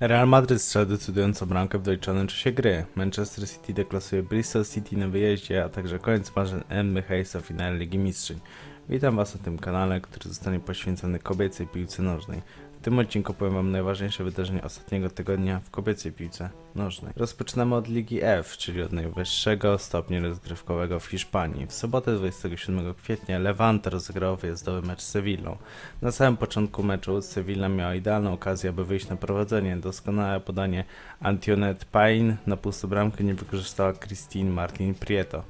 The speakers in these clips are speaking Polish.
Real Madrid strzela decydującą bramkę w doliczonym czasie gry. Manchester City deklasuje Bristol City na wyjeździe, a także koniec marzeń Emmy Hayesa w finale Ligi Mistrzyń. Witam Was na tym kanale, który zostanie poświęcony kobiecej piłce nożnej. W tym odcinku powiem Wam najważniejsze wydarzenia ostatniego tygodnia w kobiecej piłce nożnej. Rozpoczynamy od Ligi F, czyli od najwyższego stopnia rozgrywkowego w Hiszpanii. W sobotę 27 kwietnia Levante rozegrał wyjazdowy mecz z Sevillą. Na samym początku meczu Sevilla miała idealną okazję, aby wyjść na prowadzenie. Doskonałe podanie Antionette Pain na pustą bramkę nie wykorzystała Christine Martin Prieto.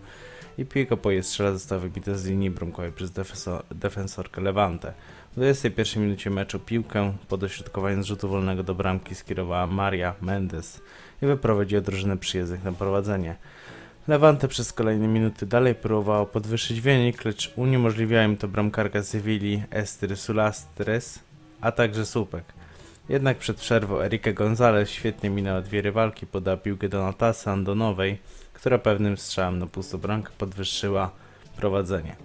I piłka po jej strzele została wybita z linii bramkowej przez defenso- defensorkę Levante. W 21 minucie meczu piłkę po dośrodkowaniu z rzutu wolnego do bramki skierowała Maria Mendes i wyprowadziła drużynę przyjezdnych na prowadzenie. Levante przez kolejne minuty dalej próbowało podwyższyć wynik, lecz uniemożliwiała im to bramkarka Sewilli Ester Sulastres, a także słupek. Jednak przed przerwą Erika Gonzalez świetnie minęła dwie rywalki, podała piłkę do Natasy Andonowej, która pewnym strzałem na pustą bramkę podwyższyła prowadzenie.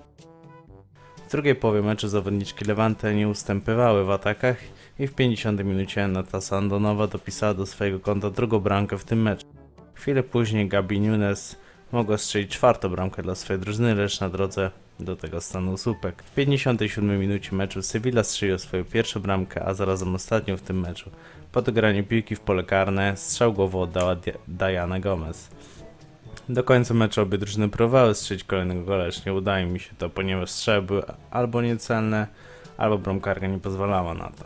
W drugiej połowie meczu zawodniczki Levante nie ustępywały w atakach i w 50 minucie Natasa Andonowa dopisała do swojego konta drugą bramkę w tym meczu. Chwilę później Gabi Nunes mogła strzelić czwartą bramkę dla swojej drużyny, lecz na drodze do tego stanął słupek. W 57 minucie meczu Sevilla strzeliła swoją pierwszą bramkę, a zarazem ostatnią w tym meczu. Po dograniu piłki w pole karne strzał głową oddała Dia- Diana Gomez. Do końca meczu obie drużyny próbowały strzelić kolejnego gola, lecz nie udaje mi się to, ponieważ strzały były albo niecelne, albo bramkarka nie pozwalała na to.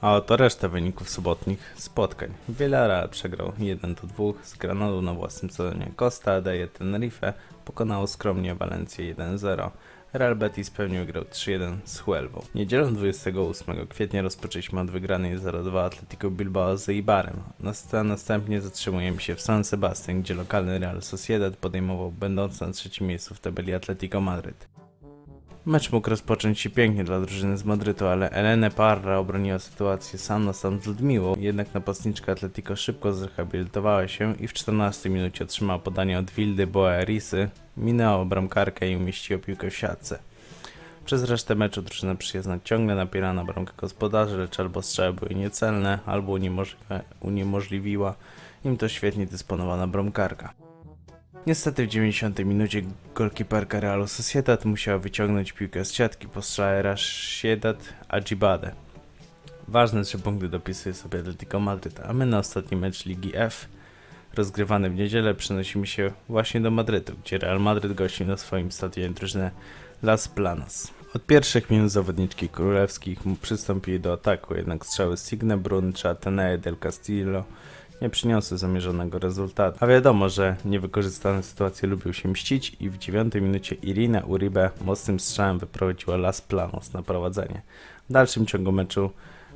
A oto reszta wyników sobotnich spotkań. Villarreal przegrał 1 do 2 z Granadą na własnym stadionie. Costa daje Tenerife pokonało skromnie Valencję 1-0. Real Betis pewnie wygrał 3-1 z Huelvą. Niedzielą 28 kwietnia rozpoczęliśmy od wygranej 0-2 Atletico Bilbao z Eibarem. Nast- Następnie zatrzymujemy się w San Sebastian, gdzie lokalny Real Sociedad podejmował będący na trzecim miejscu w tabeli Atletico Madryt. Mecz mógł rozpocząć się pięknie dla drużyny z Madrytu, ale Elene Parra obroniła sytuację sam na sam z Ludmiłą, jednak napastniczka Atletico szybko zrehabilitowała się i w 14 minucie otrzymała podanie od Wildy Boerisy, minęła bramkarkę i umieściła piłkę w siatce. Przez resztę meczu drużyna przyjezdna ciągle napiera na bramkę gospodarzy, lecz albo strzały były niecelne, albo uniemożliwi- uniemożliwiła im to świetnie dysponowana bramkarka. Niestety w 90 minucie golkiperka Realu Sociedad musiała wyciągnąć piłkę z siatki po strzale Rashedat Ajibade. Ważne trzy punkty dopisuje sobie Atletico Madryt, a my na ostatni mecz Ligi F, rozgrywany w niedzielę, przenosimy się właśnie do Madrytu, gdzie Real Madryt gości na swoim stadionie drużynę Las Planas. Od pierwszych minut zawodniczki królewskich mu przystąpiły do ataku, jednak strzały Signe Brun czy Atenea del Castillo nie przyniosły zamierzonego rezultatu. A wiadomo, że niewykorzystane sytuacje lubią się mścić i w dziewiątej minucie Irina Uribe mocnym strzałem wyprowadziła Las Planos na prowadzenie. W dalszym ciągu meczu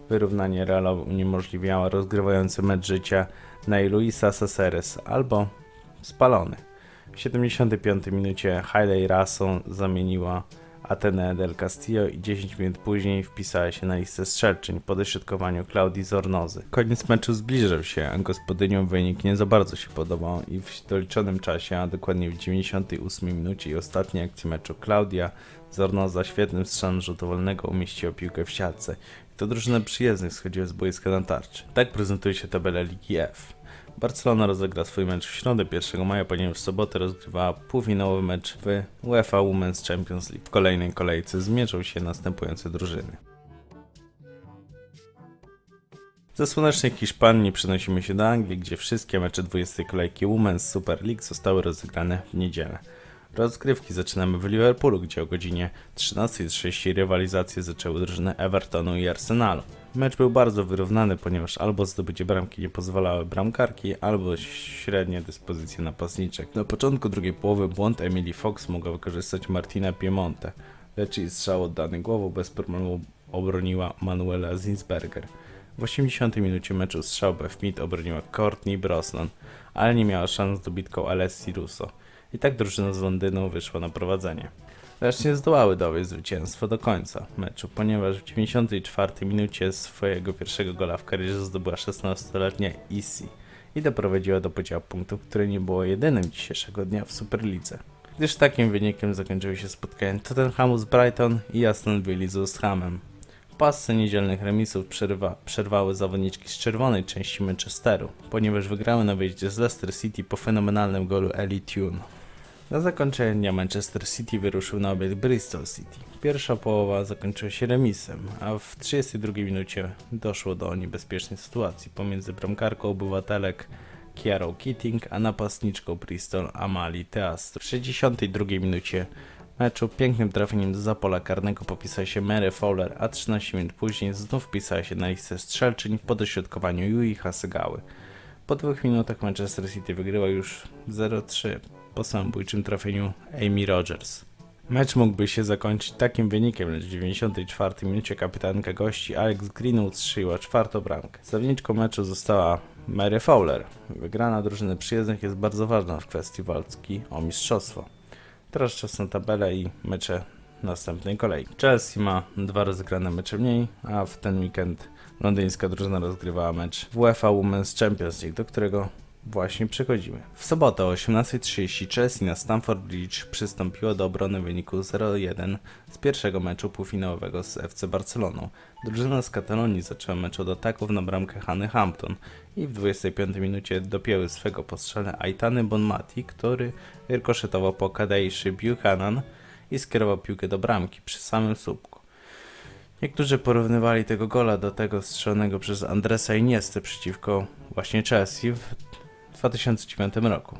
wyrównanie Realowi uniemożliwiała rozgrywający mecz życia Ney Luisa Saceres albo spalony. W 75 minucie Hailey Rasson zamieniła Atenea del Castillo i 10 minut później wpisała się na listę strzelczyń po dośrodkowaniu Klaudii Zornozy. Koniec meczu zbliżał się, a gospodyniom wynik nie za bardzo się podobał i w doliczonym czasie, a dokładnie w 98 minucie i ostatniej akcji meczu Klaudia Zornoza świetnym strzałem rzutu wolnego umieściła piłkę w siatce. To drużyna przyjezdnych schodziła z boiska na tarczy. Tak prezentuje się tabela Ligi F. Barcelona rozegra swój mecz w środę 1 maja, ponieważ w sobotę rozgrywała półfinałowy mecz w UEFA Women's Champions League. W kolejnej kolejce zmierzą się następujące drużyny. Ze słonecznej Hiszpanii przenosimy się do Anglii, gdzie wszystkie mecze 20 kolejki Women's Super League zostały rozegrane w niedzielę. Rozgrywki zaczynamy w Liverpoolu, gdzie o godzinie 13.30 rywalizację zaczęły drużyny Evertonu i Arsenalu. Mecz był bardzo wyrównany, ponieważ albo zdobycie bramki nie pozwalały bramkarki, albo średnie dyspozycje napastniczek. Na początku drugiej połowy błąd Emily Fox mogła wykorzystać Martina Piemonte, lecz jej strzał oddany głową bez problemu obroniła Manuela Zinsberger. W 80 minucie meczu strzał Beth Mead obroniła Courtney Brosnan, ale nie miała szans z dobitką Alessi Russo. I tak drużyna z Londynu wyszła na prowadzenie. Lecz nie zdołały dowieść zwycięstwa do końca meczu, ponieważ w 94 minucie swojego pierwszego gola w karierze zdobyła 16-letnia Issy i doprowadziła do podziału punktów, które nie było jedynym dzisiejszego dnia w Superlidze. Gdyż takim wynikiem zakończyły się spotkania Tottenhamu z Brighton i Aston Villa z West Hamem. Pasce niedzielnych remisów przerwa, przerwały zawodniczki z czerwonej części Manchesteru, ponieważ wygrały na wyjeździe z Leicester City po fenomenalnym golu Ellie Tune. Na zakończenie dnia Manchester City wyruszył na obiekt Bristol City. Pierwsza połowa zakończyła się remisem, a w 32 minucie doszło do niebezpiecznej sytuacji pomiędzy bramkarką obywatelek Kiarą Keating, a napastniczką Bristol Amali Teastro. W 62 minucie meczu pięknym trafieniem z pola karnego popisała się Mary Fowler, a 13 minut później znów wpisała się na listę strzelczyń po dośrodkowaniu Yui Hasegały. Po dwóch minutach Manchester City wygrywa już 0-3 po samobójczym trafieniu Amy Rogers. Mecz mógłby się zakończyć takim wynikiem, lecz w 94 minucie kapitanka gości Alex Greenwood strzeliła czwartą bramkę. Zawodniczką meczu została Mary Fowler. Wygrana drużyny przyjezdnych jest bardzo ważna w kwestii walki o mistrzostwo. Teraz czas na tabelę i mecze następnej kolei. Chelsea ma dwa rozegrane mecze mniej, a w ten weekend londyńska drużyna rozgrywała mecz w UEFA Women's Champions League, do którego właśnie przechodzimy. W sobotę o 18.30 Chelsea na Stamford Bridge przystąpiło do obrony wyniku 0-1 z pierwszego meczu półfinałowego z FC Barceloną. Drużyna z Katalonii zaczęła mecz od ataków na bramkę Hany Hampton i w 25 minucie dopięły swego postrzele Aitany Bonmati, który rykoszetował po kadejszy Buchanan i skierował piłkę do bramki przy samym słupku. Niektórzy porównywali tego gola do tego strzelonego przez Andresa Iniestę przeciwko właśnie Chelsea w 2009 roku.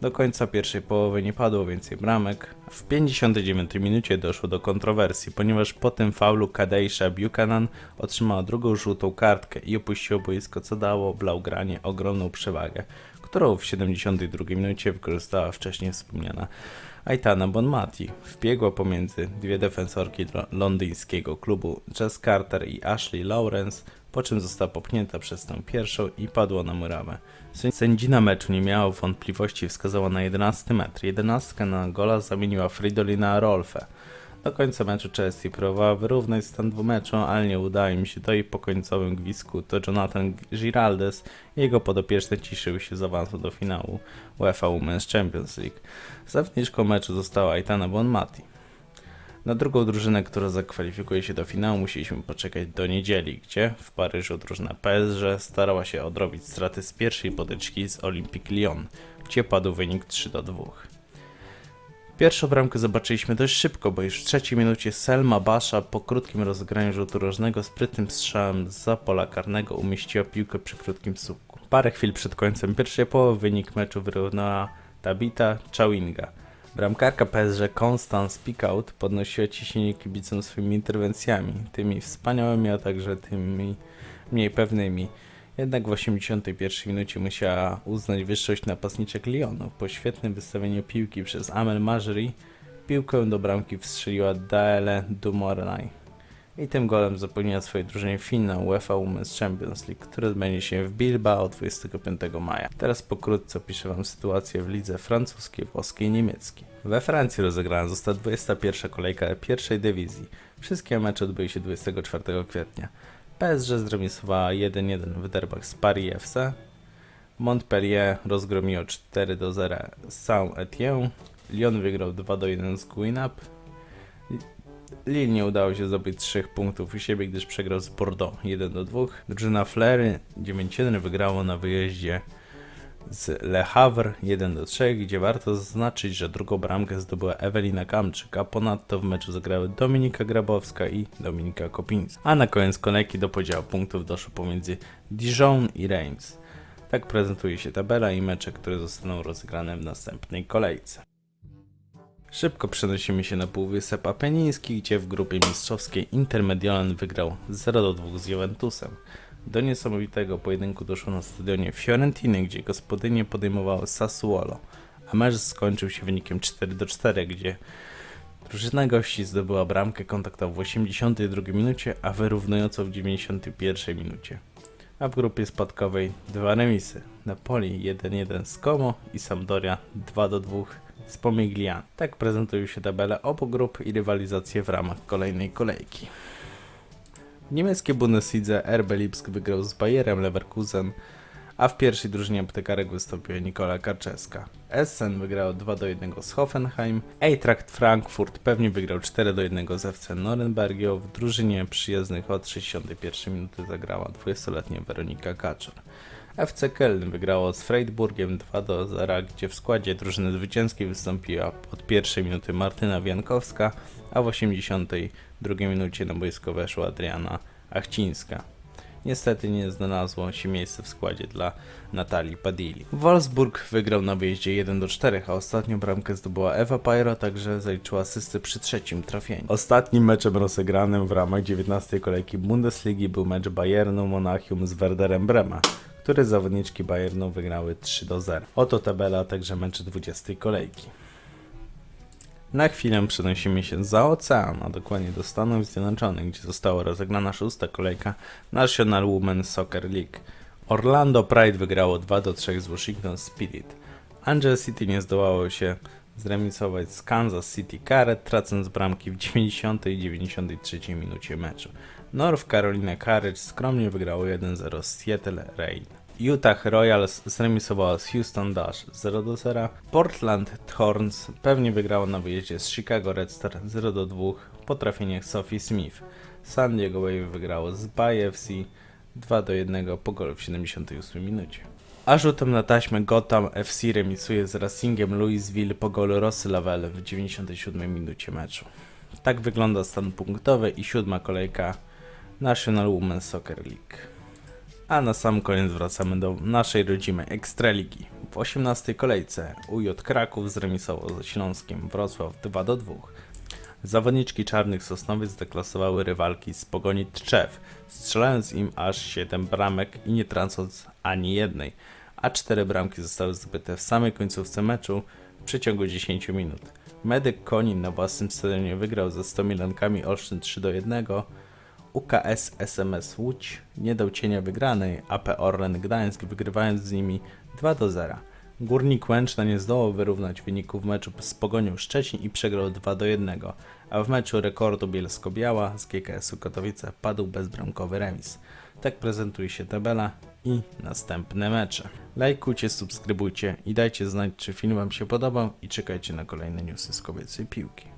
Do końca pierwszej połowy nie padło więcej bramek. W 59 minucie doszło do kontrowersji, ponieważ po tym faulu Kadejsza Buchanan otrzymała drugą żółtą kartkę i opuściło boisko, co dało Blaugranie ogromną przewagę, którą w 72 minucie wykorzystała wcześniej wspomniana Aitana Bonmati. Wbiegła pomiędzy dwie defensorki lo- londyńskiego klubu Jess Carter i Ashley Lawrence, po czym została popchnięta przez tę pierwszą i padła na murawę. Sę- Sędzina meczu nie miała wątpliwości i wskazała na 11 metr. 11 na gola zamieniła Fridolina Rolfe. Do końca meczu Chelsea próbowała wyrównać stan dwumeczu, ale nie udało im się to i po końcowym gwizdku to Jonathan Giraldes i jego podopieczne cieszyły się z awansu do finału UEFA Women's Champions League. Zawodniczką meczu została Aitana Bonmati. Na drugą drużynę, która zakwalifikuje się do finału, musieliśmy poczekać do niedzieli, gdzie w Paryżu drużyna PSG starała się odrobić straty z pierwszej potyczki z Olympique Lyon, gdzie padł wynik 3 do 2. Pierwszą bramkę zobaczyliśmy dość szybko, bo już w trzeciej minucie Selma Basza po krótkim rozegraniu rzutu rożnego sprytnym strzałem za pola karnego umieściła piłkę przy krótkim słupku. Parę chwil przed końcem pierwszej połowy wynik meczu wyrównała Tabita Chawinga. Bramkarka PSG Constance Picaut podnosiła ciśnienie kibicom swoimi interwencjami, tymi wspaniałymi, a także tymi mniej pewnymi. Jednak w 81 minucie musiała uznać wyższość napastniczek Lyonu. Po świetnym wystawieniu piłki przez Amel Majri piłkę do bramki wstrzeliła Daele Dumornay. I tym golem zapewniła swojej drużynie finał UEFA Women's Champions League, który odbędzie się w Bilbao 25 maja. Teraz pokrótce opiszę Wam sytuację w lidze francuskiej, włoskiej i niemieckiej. We Francji rozegrana została 21 kolejka pierwszej dywizji. Wszystkie mecze odbyły się 24 kwietnia. PSG zremisowała 1-1 w derbach z Paris FC. Montpellier rozgromiło 4 do 0 Saint-Étienne. Lyon wygrał 2 do 1 z Guinap. Lille nie udało się zdobyć 3 punktów u siebie, gdyż przegrał z Bordeaux 1 do 2. Drużyna Flery 9-1 wygrało na wyjeździe z Le Havre 1 do 3, gdzie warto zaznaczyć, że drugą bramkę zdobyła Ewelina Kamczyk, a ponadto w meczu zagrały Dominika Grabowska i Dominika Kopińska. A na koniec kolejki do podziału punktów doszło pomiędzy Dijon i Reims. Tak prezentuje się tabela i mecze, które zostaną rozegrane w następnej kolejce. Szybko przenosimy się na Półwysep Apeniński, gdzie w grupie mistrzowskiej Intermediolan wygrał 0 do 2 z Juventusem. Do niesamowitego pojedynku doszło na stadionie Fiorentiny, gdzie gospodynie podejmowały Sassuolo, a mecz skończył się wynikiem 4 do 4, gdzie drużyna gości zdobyła bramkę kontaktową w 82 minucie, a wyrównującą w 91 minucie. A w grupie spadkowej dwa remisy. Napoli 1-1 z Como i Sampdoria 2 do 2 z Pomiglian. Tak prezentują się tabele obu grup i rywalizacje w ramach kolejnej kolejki. W niemieckiej Bundeslidze RB Lipsk wygrał z Bayerem Leverkusen, a w pierwszej drużynie aptekarek wystąpiła Nikola Karczeska. Essen wygrał 2 do 1 z Hoffenheim, Eintracht Frankfurt pewnie wygrał 4 do 1 z FC Norenbergio, w drużynie przyjezdnych od 61 minuty zagrała 20-letnia Weronika Kaczor. FC Köln wygrało z Freiburgiem 2 do 0, gdzie w składzie drużyny zwycięskiej wystąpiła od pierwszej minuty Martyna Wiankowska, a w 82 minucie na boisko weszła Adriana Achcińska. Niestety nie znalazło się miejsce w składzie dla Natalii Padili. Wolfsburg wygrał na wyjeździe 1 do 4, a ostatnią bramkę zdobyła Ewa Pyro, także zaliczyła asystę przy trzecim trafieniu. Ostatnim meczem rozegranym w ramach 19 kolejki Bundesligi był mecz Bayernu Monachium z Werderem Brema, który zawodniczki Bayernu wygrały 3 do 0. Oto tabela, także mecze 20 kolejki. Na chwilę przenosimy się za ocean, a dokładnie do Stanów Zjednoczonych, gdzie została rozegrana szósta kolejka National Women's Soccer League. Orlando Pride wygrało 2 do 3 z Washington Spirit. Angel City nie zdołało się zremisować z Kansas City Caret, tracąc bramki w 90 i 93 minucie meczu. North Carolina Courage skromnie wygrało 1-0 z Seattle Rain. Utah Royals zremisowała z Houston Dash 0 do 0. Portland Thorns pewnie wygrało na wyjeździe z Chicago Red Star 0 do 2 po trafieniach Sophie Smith. San Diego Wave wygrało z Bay FC 2 do 1 po golu w 78 minucie. A rzutem na taśmę Gotham FC remisuje z Racingiem Louisville po golu Rosy Lavelle w 97 minucie meczu. Tak wygląda stan punktowy i siódma kolejka National Women's Soccer League. A na sam koniec wracamy do naszej rodzimej Ekstraligi. W 18 kolejce UJ Kraków zremisował ze Śląskiem Wrocław 2 do 2. Zawodniczki Czarnych Sosnowiec deklasowały rywalki z Pogoni Tczew, strzelając im aż 7 bramek i nie tracąc ani jednej, a 4 bramki zostały zdobyte w samej końcówce meczu w przeciągu 10 minut. Medyk Konin na własnym stadionie wygrał ze 100 Milankami Olsztyn 3 do 1, UKS SMS Łódź nie dał cienia wygranej, AP Orlen Gdańsk wygrywając z nimi 2 do 0. Górnik Łęczna nie zdołał wyrównać wyników meczu z Pogonią Szczecin i przegrał 2 do 1, a w meczu rekordu Bielsko-Biała z GKS-u Katowice padł bezbramkowy remis. Tak prezentuje się tabela i następne mecze. Lajkujcie, subskrybujcie i dajcie znać czy film wam się podobał i czekajcie na kolejne newsy z kobiecej piłki.